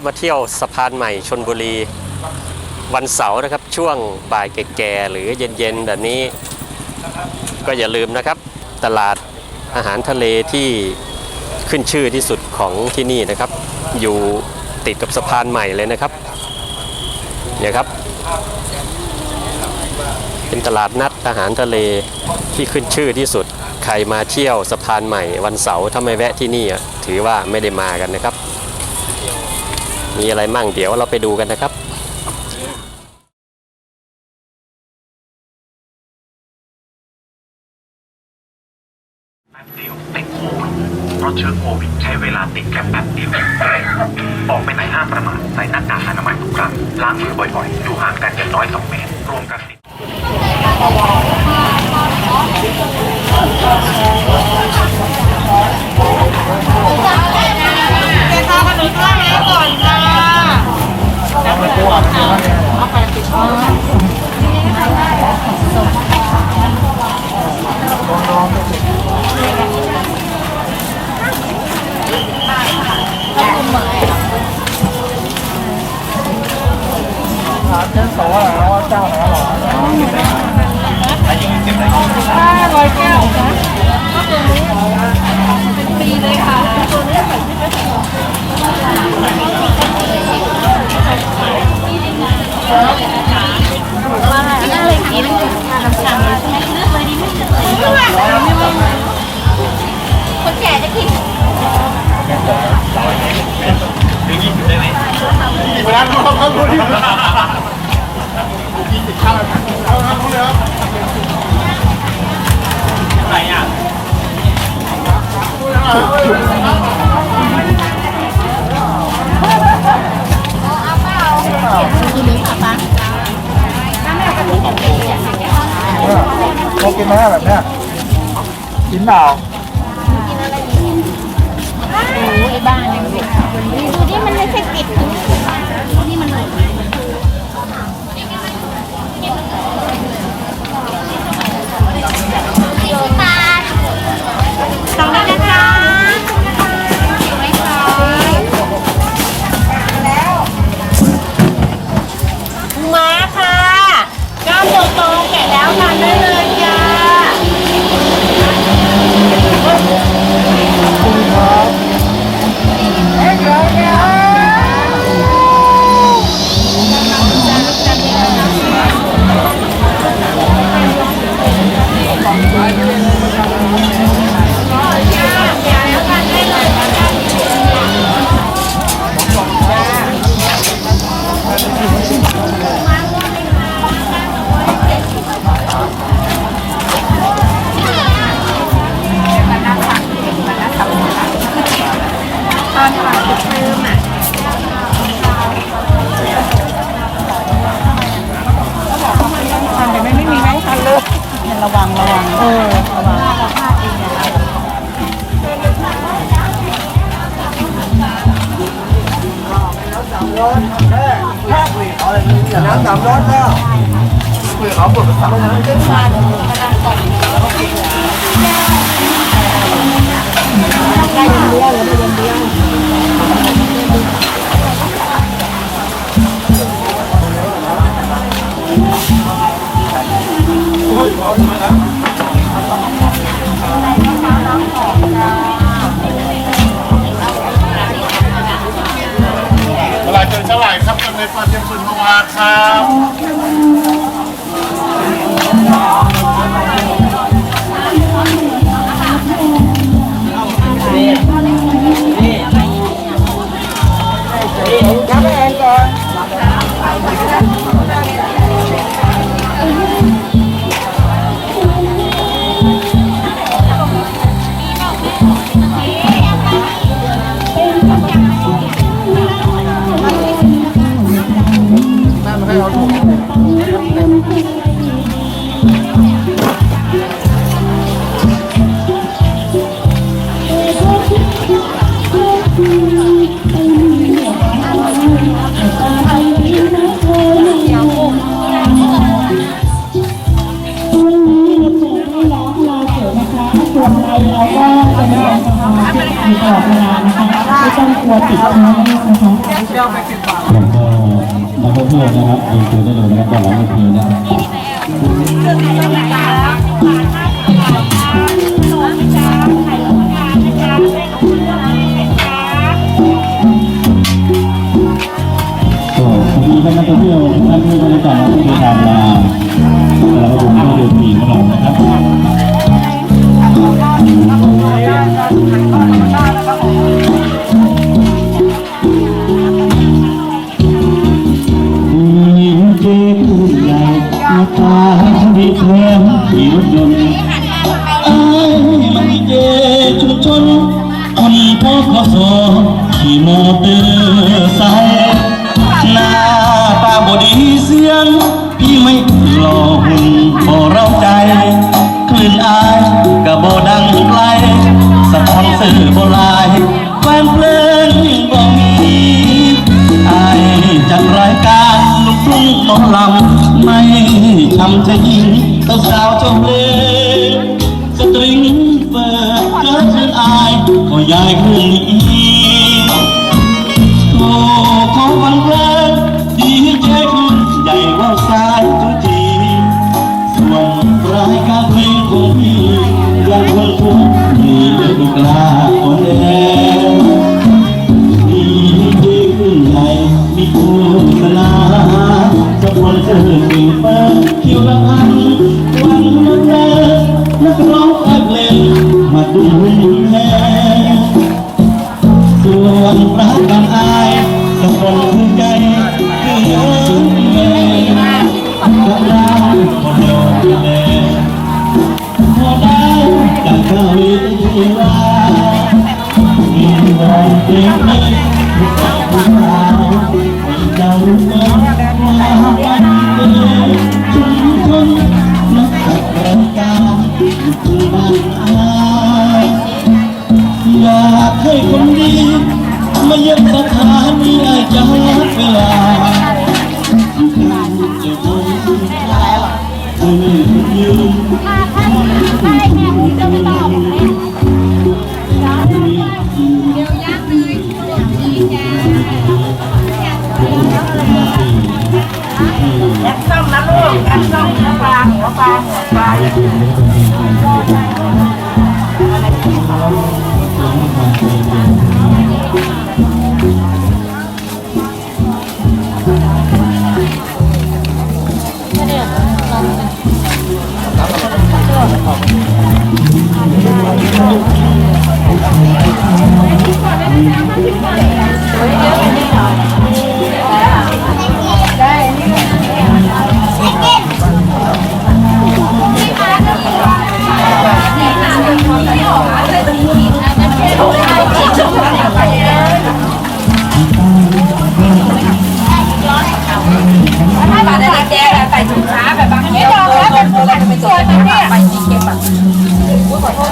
ามาเที่ยวสะพานใหม่ชนบุรี วันเสาร์นะครับ ช่วงบ่ายแก่ๆหรือเย็นๆแบบนี้ ก็อย่าลืมนะครับ ตลาดอาหารทะเลที่ขึ้นชื่อที่สุดของที่นี่นะครับ อยู่ติดกับสะพานใหม่เลยนะครับเนี่ยครับ เป็นตลาดนัดอาหารทะเลที่ขึ้นชื่อที่สุดใครมาเที่ยวสะพานใหม่วันเสาร์ถ้าไม่แวะที่นี่ถือว่าไม่ได้มากันนะครับ มีอะไรมั่งเดี๋ยวเราไปดูกันนะครับแป๊บเดียวติดโควิดเพราะเชื้อโควิดใช้เวลาติดแค่แป๊บเดียวออกไปไหนห้ามประมาทใส่หน้ากากอนามัยทุกครั้งล้างมือบ่อยๆอยู่ห่างกันอย่างน้อย2เมตร รวมกันติดเดี๋ยวทาขนมข้วแล้วก่อนค่ะ ห้ เวลาเราทำรู้ที่ยี่สิบข้าวเอาทำรู้เลยครับอะไรอะเรากินไหมแบบเนี้ยกินเปล่าโอ้ยบ้านยังติดดูดิมันไม่ใช่ติด นี่มันสิบบาทสองเลยนะคะไม่พอมาค่ะก้ามโตๆแกะแล้วทานได้ ระวังระวัง น้ำสามร้อนแล้วคุยกับเขาปวดประสาทเว ครับจำในฟันยังสุนทวาครับ ไม่ต้องกลัวติดเชื้อนะคะแล้วก็นักท่องเที่ยวนะครับเรียนเชิญได้เลยนะครับด้านหลังเวทีนะครับก็สวัสดีครับนักท่องเที่ยวทุกท่านที่บริการที่เดินทางมาเราดูที่เดินผีของนะครับ บ่หลายแฟนเพลงบ่มีอายจากรายการลูกทุ่งหมอลำไม่ทำจะยิงต่อสาวๆจมเลงสตริงเปิดเกิดขึ้นอายก็ยายคืนนี้ นเป็นสวยมันเนี่ยไปสีเข็มอะ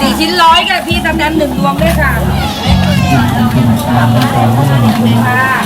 สี่ชิ้นร้อยก็พี่ทำน้ำหนึ่งดวงด้วยค่ะค่ะแล้ว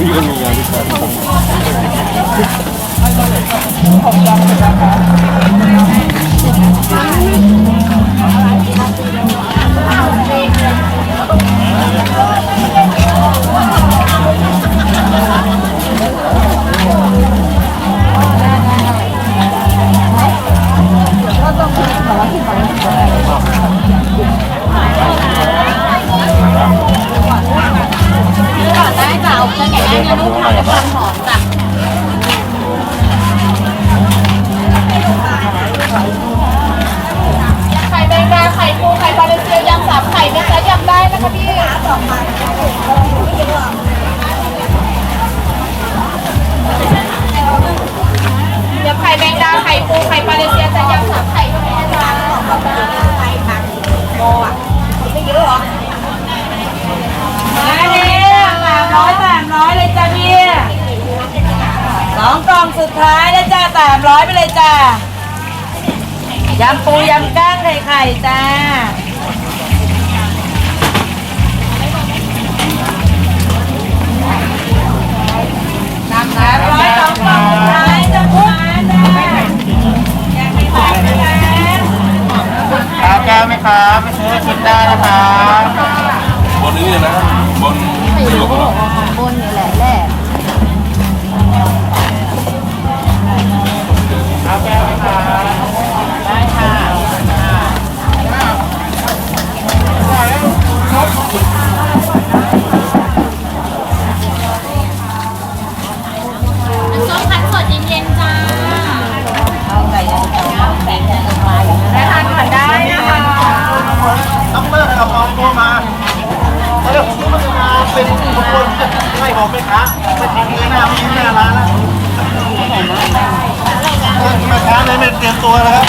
이런이야기 가. ำปูยำก้างไข่ไข่จ้าสามร้อยสองกล่องสุดท้ายจ้ะคุณอยากให้ฝากด้วยนะครับแก้วไหมครับไม่ซื้อชิมได้นะครับ บนนี้เลยนะ บนหยก ค้าไปทางนี้หน้าไม่ยืนหน้าร้านแล้วแม่ค้าเลยไม่เตรียมตัวแล้วครับ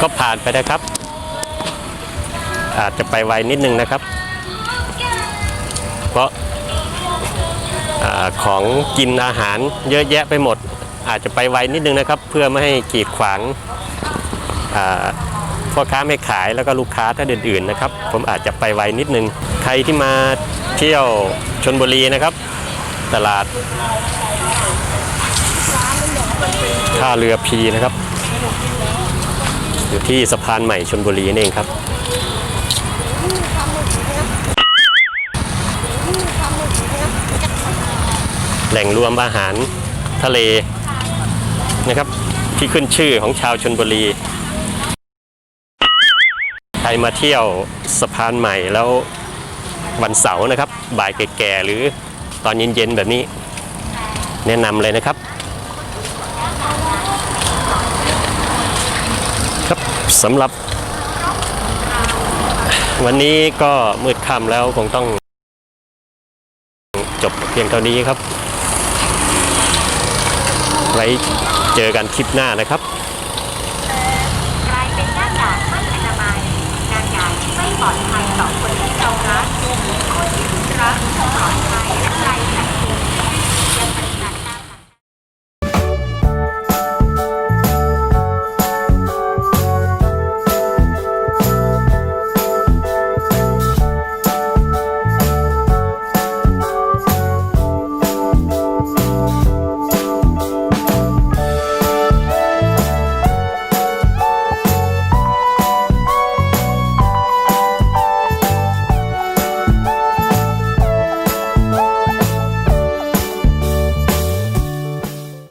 ก็ผ่านไปนะครับ อาจจะไปไวนิดนึงนะครับ เพราะอาของกินอาหารเยอะแยะไปหมด อาจจะไปไวนิดนึงนะครับ เพื่อไม่ให้กีดขวางพ่อค้าไม่ขายแล้วก็ลูกค้าท่านอื่นๆนะครับ ผมอาจจะไปไวนิดนึง ใครที่มาเที่ยวชนบุรีนะครับ ตลาดท่าเรือพีนะครับ อยู่ที่สะพานใหม่ชนบุรีนี่เองครับ แหล่งรวมอาหารทะเลนะครับ ที่ขึ้นชื่อของชาวชนบุรีใครมาเที่ยวสะพานใหม่แล้ววันเสาร์นะครับ บ่ายแก่ๆหรือตอนเย็นๆแบบนี้ แนะนำเลยนะครับ ครับ สำหรับ วันนี้ก็มืดค่ำแล้วคงต้อง จบเพียงเท่านี้ครับ ไว้เจอกันคลิปหน้านะครับกลายเป็นหน้ากากไม่อนามัยหน้ากากที่ไม่ปลอดภัยต่อคนที่เรารักคนที่คุณรักปลอดภัยและไร้แผล